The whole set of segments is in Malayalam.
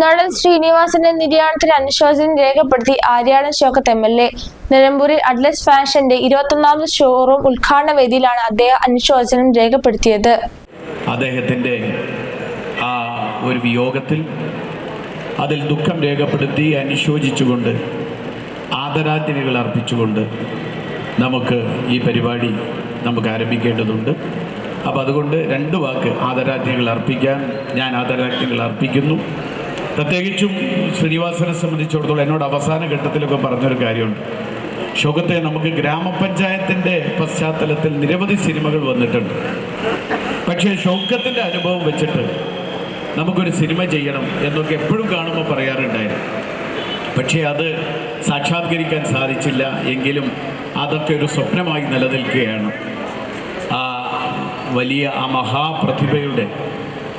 നടൻ ശ്രീനിവാസന്റെ നിര്യാണത്തിൽ അനുശോചനം രേഖപ്പെടുത്തി Aryadan Shoukath M L A. നിലമ്പൂരിൽ അഡ്ലസ് ഫാഷന്റെ ഇരുപത്തൊന്നാമത് ഷോറൂം ഉദ്ഘാടന വേദിയിലാണ് അദ്ദേഹം അനുശോചനം രേഖപ്പെടുത്തിയത്. അദ്ദേഹത്തിന്റെ ആ ഒരു വിയോഗത്തിൽ അതിൽ ദുഃഖം രേഖപ്പെടുത്തി അനുശോചിച്ചുകൊണ്ട് ആദരാഞ്ജലികൾ അർപ്പിച്ചുകൊണ്ട് നമുക്ക് ഈ പരിപാടി നമുക്ക് ആരംഭിക്കേണ്ടതുണ്ട്. അപ്പോൾ അതുകൊണ്ട് രണ്ട് വാക്ക് ആദരാഞ്ജലികൾ അർപ്പിക്കാൻ ഞാൻ ആദരാഞ്ജലികൾ അർപ്പിക്കുന്നു. പ്രത്യേകിച്ചും ശ്രീനിവാസനെ സംബന്ധിച്ചിടത്തോളം എന്നോട് അവസാന ഘട്ടത്തിലൊക്കെ പറഞ്ഞൊരു കാര്യമുണ്ട്. ശോകത്തെ നമുക്ക് ഗ്രാമപഞ്ചായത്തിന്റെ പശ്ചാത്തലത്തിൽ നിരവധി സിനിമകൾ വന്നിട്ടുണ്ട്. പക്ഷേ ശോകത്തിന്റെ അനുഭവം വെച്ചിട്ട് നമുക്കൊരു സിനിമ ചെയ്യണം എന്നൊക്കെ എപ്പോഴും കാണുമ്പോൾ പറയാറുണ്ടായിരുന്നു. പക്ഷേ അത് സാക്ഷാത്കരിക്കാൻ സാധിച്ചില്ല എങ്കിലും അതൊക്കെ ഒരു സ്വപ്നമായി നിലനിൽക്കുകയാണ്. ആ വലിയ ആ മഹാപ്രതിഭയുടെ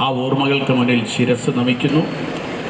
ആ ഓർമ്മകൾക്ക് മുന്നിൽ ശിരസ് നമിക്കുന്നു.